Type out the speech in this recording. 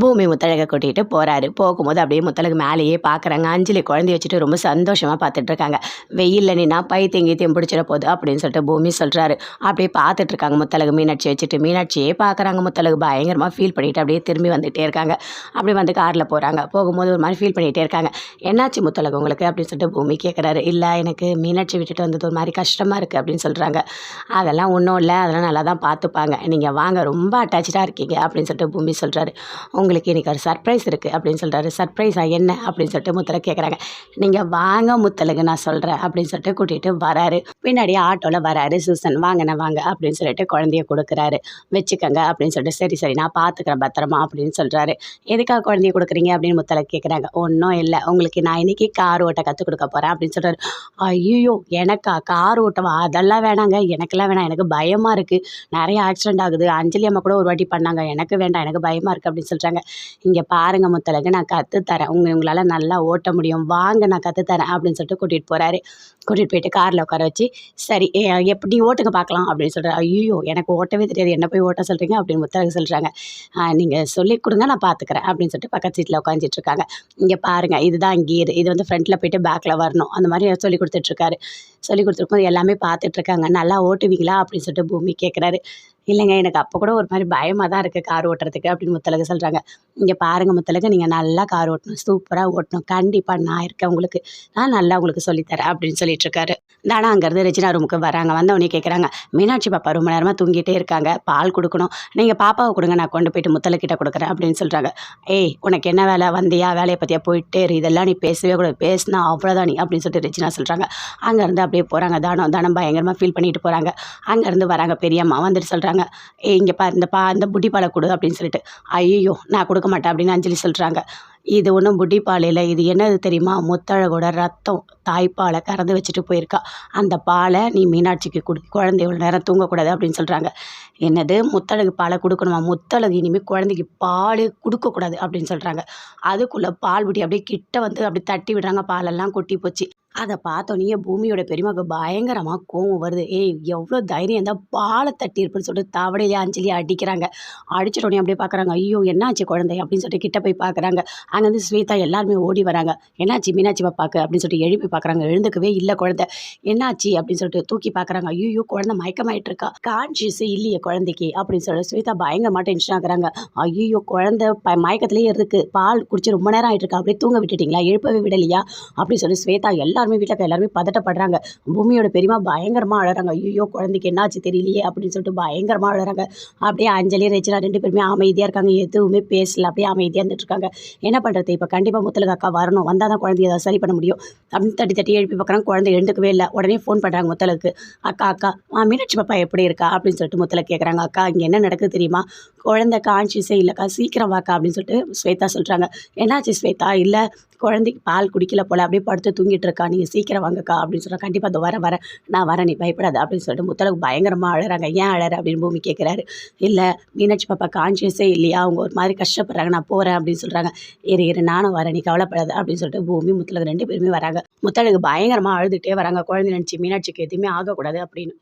பூமி முத்தழகை கூட்டிகிட்டு போகிறாரு போகும்போது அப்படியே முத்தழகு மேலேயே பார்க்குறாங்க அஞ்சலி குழந்தைய வச்சுட்டு ரொம்ப சந்தோஷமாக பார்த்துட்ருக்காங்க வெயிலில் நின்னா பைத்தியம் கீத்தியம் பிடிச்சிட போகுது அப்படின்னு சொல்லிட்டு பூமி சொல்கிறாரு அப்படியே பார்த்துட்ருக்காங்க முத்தழகு. மீனாட்சி வச்சுட்டு மீனாட்சியே பார்க்குறாங்க முத்தழகு. பயங்கரமாக ஃபீல் பண்ணிட்டு அப்படியே திரும்பி வந்துகிட்டே இருக்காங்க. அப்படியே வந்து காரில் போகிறாங்க போகும்போது ஒரு மாதிரி ஃபீல் பண்ணிகிட்டே இருக்காங்க. என்னாச்சு முத்தழகு உங்களுக்கு? அப்படின்னு சொல்லிட்டு பூமி கேட்குறாரு இல்லை எனக்கு மீனாட்சி விட்டுட்டு வந்தது ஒரு மாதிரி கஷ்டமாக இருக்குது அப்படின்னு சொல்கிறாங்க அதெல்லாம் ஒன்றும் இல்லை. அதெல்லாம் நல்லா தான் பார்த்துப்பாங்க. நீங்கள் வாங்க. ரொம்ப அட்டாச்சாக இருக்கீங்க அப்படின்னு சொல்லிட்டு பூமி சொல்கிறாரு உங்களுக்கு இன்றைக்கி ஒரு சர்ப்ரைஸ் இருக்குது அப்படின்னு சொல்கிறாரு சர்ப்ரைஸா என்ன? அப்படின்னு சொல்லிட்டு முத்தலை கேட்குறாங்க நீங்கள் வாங்க முத்தலுக்கு நான் சொல்கிறேன் அப்படின்னு சொல்லிட்டு கூட்டிகிட்டு வராரு. பின்னாடி ஆட்டோவில் வராரு. சூசன் வாங்கண்ணா வாங்க அப்படின்னு சொல்லிட்டு குழந்தைய கொடுக்குறாரு. வச்சுக்கோங்க அப்படின்னு சொல்லிட்டு சரி சரி நான் பார்த்துக்கிறேன் பத்திரமா அப்படின்னு சொல்கிறாரு எதுக்காக குழந்தைய கொடுக்குறீங்க? அப்படின்னு முத்தலை கேட்குறாங்க ஒன்றும் இல்லை. உங்களுக்கு நான் இன்றைக்கி கார் ஓட்ட கற்றுக் கொடுக்க போகிறேன் அப்படின்னு சொல்கிறாரு ஐயோ எனக்கா? கார் ஓட்டவா? அதெல்லாம் வேணாங்க. எனக்கெல்லாம் வேணாம். எனக்கு பயமாக இருக்குது நிறைய ஆக்சிடென்ட் ஆகுது. அஞ்சலி அம்மா கூட ஒரு வாட்டி பண்ணாங்க. எனக்கு வேண்டாம். எனக்கு பயமாக இருக்குது அப்படின்னு சொல்கிறாங்க இங்கே பாருங்க முத்தழகு நான் கற்றுத்தரேன் உங்கள் உங்களால் நல்லா ஓட்ட முடியும். வாங்க நான் கற்றுத்தரேன் அப்படின்னு சொல்லிட்டு கூட்டிகிட்டு போகிறாரு கூட்டிகிட்டு போயிட்டு காரில் உட்கார வச்சு சரி எப்படி ஓட்டுங்க பார்க்கலாம் அப்படின்னு சொல்கிறார் ஐயோ எனக்கு ஓட்டவே தெரியாது. என்ன போய் ஓட்ட சொல்கிறீங்க அப்படின்னு முத்தழகு சொல்கிறாங்க நீங்கள் சொல்லி கொடுங்க நான் பார்த்துக்கிறேன் அப்படின்னு சொல்லிட்டு பக்கத்து சீட்டில் உட்காந்துட்டு இருக்காங்க. இங்கே பாருங்கள் இதுதான் கீர் இது வந்து ஃப்ரண்ட்டில் போயிட்டு பேக்கில் வரணும். அந்த மாதிரி சொல்லி கொடுத்துட்ருக்காரு சொல்லி கொடுத்துருக்கும் எல்லாமே பார்த்துட்டு இருக்காங்க. நல்லா ஓட்டுவீங்களா அப்படின்னு சொல்லிட்டு பூமி கேட்குறாரு இல்லைங்க எனக்கு அப்போ கூட ஒரு மாதிரி பயமாக தான் இருக்குது கார் ஓட்டுறதுக்கு அப்படின்னு முத்தழகு சொல்கிறாங்க இங்கே பாருங்கள் முத்தழகு நீங்கள் நல்லா கார் ஓட்டணும் சூப்பராக ஓட்டணும். கண்டிப்பாக நான் இருக்கேன் உங்களுக்கு. நான் நல்லா உங்களுக்கு சொல்லித்தரேன் அப்படின்னு சொல்லிட்டு இருக்காரு. தானா அங்கேருந்து ரெஜினா ரூமுக்கு வராங்க. வந்தவொடனே கேட்குறாங்க மீனாட்சி பாப்பா ரொம்ப நேரமாக தூங்கிட்டே இருக்காங்க. பால் கொடுக்கணும். நீங்கள் பாப்பாவை கொடுங்க நான் கொண்டு போயிட்டு முத்தலக்கிட்ட கொடுக்குறேன் அப்படின்னு சொல்கிறாங்க ஏய் உனக்கு என்ன வேலை? வந்தியா? வேலையை பற்றியா போயிட்டே இரு. இதெல்லாம் நீ பேசவே கூட பேசினா அவ்வளோதான் நீ அப்படின்னு சொல்லிட்டு ரெஜினா சொல்கிறாங்க அங்கேருந்து அப்படியே போகிறாங்க தானம் தானம் பயங்கரமாக ஃபீல் பண்ணிட்டு போகிறாங்க அங்கேருந்து வராங்க பெரியம்மா. வந்துட்டு சொல்கிறாங்க சொல்கிறாங்க இங்கே பா இந்த பா இந்த புட்டி பாலை கொடு அப்படின்னு சொல்லிட்டு. ஐயோ நான் கொடுக்க மாட்டேன் அப்படின்னு அஞ்சலி சொல்கிறாங்க இது ஒன்றும் புட்டி இல்லை. இது என்னது தெரியுமா? முத்தழகோட ரத்தம். தாய்ப்பாலை கறந்து வச்சுட்டு போயிருக்கா. அந்த பாலை நீ மீனாட்சிக்கு கொடு. குழந்தை இவ்வளோ நேரம் தூங்கக்கூடாது அப்படின்னு சொல்கிறாங்க என்னது? முத்தழகு பாலை கொடுக்கணுமா? முத்தழகு இனிமேல் குழந்தைக்கு பால் கொடுக்கக்கூடாது அப்படின்னு சொல்கிறாங்க அதுக்குள்ளே பால் புட்டி அப்படியே கிட்ட வந்து அப்படியே தட்டி விடுறாங்க. பாலெல்லாம் கொட்டி போச்சு. அதை பார்த்தோன்னே பூமியோட பெரியமாக்கு பயங்கரமாக கோவம் வருது. ஏய் எவ்வளோ தைரியம் இருந்தால் பாலை தட்டி இருப்புன்னு சொல்லிட்டு தவடையிலே அஞ்சலி அடிக்கிறாங்க. அடிச்சிட்டோடனே அப்படியே பார்க்குறாங்க ஐயோ என்னாச்சு குழந்தை? அப்படின்னு சொல்லிட்டு கிட்ட போய் பார்க்குறாங்க அங்கேருந்து ஸ்வேதா எல்லாருமே ஓடி வராங்க. என்னாச்சு மீனாட்சி பாப்பாக்கு அப்படின்னு சொல்லிட்டு எழுப்பி பார்க்குறாங்க எழுந்துக்கவே இல்லை குழந்தை. என்னாச்சு? அப்படின்னு சொல்லிட்டு தூக்கி பார்க்குறாங்க ஐயோ குழந்தை மயக்கமாயிட்டு இருக்கா கான்ஷியஸ் இல்லையே குழந்தைக்கு. அப்படின்னு சொல்லிட்டு ஸ்வேதா பயங்கரமாக டென்ஷன் ஆகுறாங்க. ஐயோ குழந்தை ப மயக்கத்திலேயே இருக்குது பால் குடிச்சு ரொம்ப நேரம் ஆகிட்டு இருக்கா அப்படியே தூங்க விட்டுட்டீங்களா? எழுப்பவே விடலையா? அப்படின்னு சொல்லி ஸ்வேதா எல்லாருமே வீட்டில் இருக்க எல்லாருமே பதட்டப்படுறாங்க. பூமியோட பெரியமா பயங்கரமாக அழகிறாங்க ஐயோ குழந்தைக்கு என்னாச்சு தெரியலையே அப்படின்னு சொல்லிட்டு பயங்கரமாக அழகிறாங்க அப்படியே அஞ்சலி ரேச்சலா ரெண்டு பேருமே அமைதியாக இருக்காங்க. எதுவுமே பேசல. அப்படியே அமைதியாக இருந்துட்டுருக்காங்க. என்ன பண்ணுறது இப்போ கண்டிப்பாக முத்தலக அக்கா வரணும். வந்தால் தான் குழந்தைய ஏதாவது சரி பண்ண முடியும். அப்படின்னு தட்டி தட்டி எழுப்பி பார்க்குறாங்க. குழந்தை எழுந்துக்கவே இல்லை. உடனே ஃபோன் பண்ணுறாங்க முத்தலுக்கு அக்கா அக்கா ஆ மீனாட்சி பாப்பா எப்படி இருக்கா? அப்படின்னு சொல்லிட்டு முத்தலை கேட்குறாங்க அக்கா இங்கே என்ன நடக்குது தெரியுமா? குழந்தை கான்ஷியஸே இல்லைக்கா சீக்கிரம் வாக்கா அப்படின்னு சொல்லிட்டு ஸ்வேதா சொல்கிறாங்க என்னாச்சு ஸ்வேதா? இல்லை குழந்தைக்கு பால் குடிக்கல போல் அப்படியே படுத்து தூங்கிட்டு இருக்கா. நீங்கள் சீக்கிரம் வாங்கக்கா அப்படின்னு சொல்கிறேன் கண்டிப்பாக அதை வர வரேன். நான் வரேன் நீ பயப்படாது அப்படின்னு சொல்லிட்டு முத்தலகு பயங்கரமாக அழகிறாங்க ஏன் அழற அப்படின்னு பூமி கேட்குறாரு இல்லை மீனாட்சி பாப்பா கான்ஷியஸே இல்லையா? அவங்க ஒரு மாதிரி கஷ்டப்படுறாங்க நான் போகிறேன் அப்படின்னு சொல்கிறாங்க இரு இரு நானும் வரேன் நீ கவலைப்படாத அப்படின்னு சொல்லிட்டு பூமி முத்தலகு ரெண்டு பேருமே வராங்க. முத்தலகு பயங்கரமாக அழுதுகிட்டே வராங்க. குழந்தை நினச்சி மீனாட்சிக்கு எதுவுமே ஆகக்கூடாது அப்படின்னு.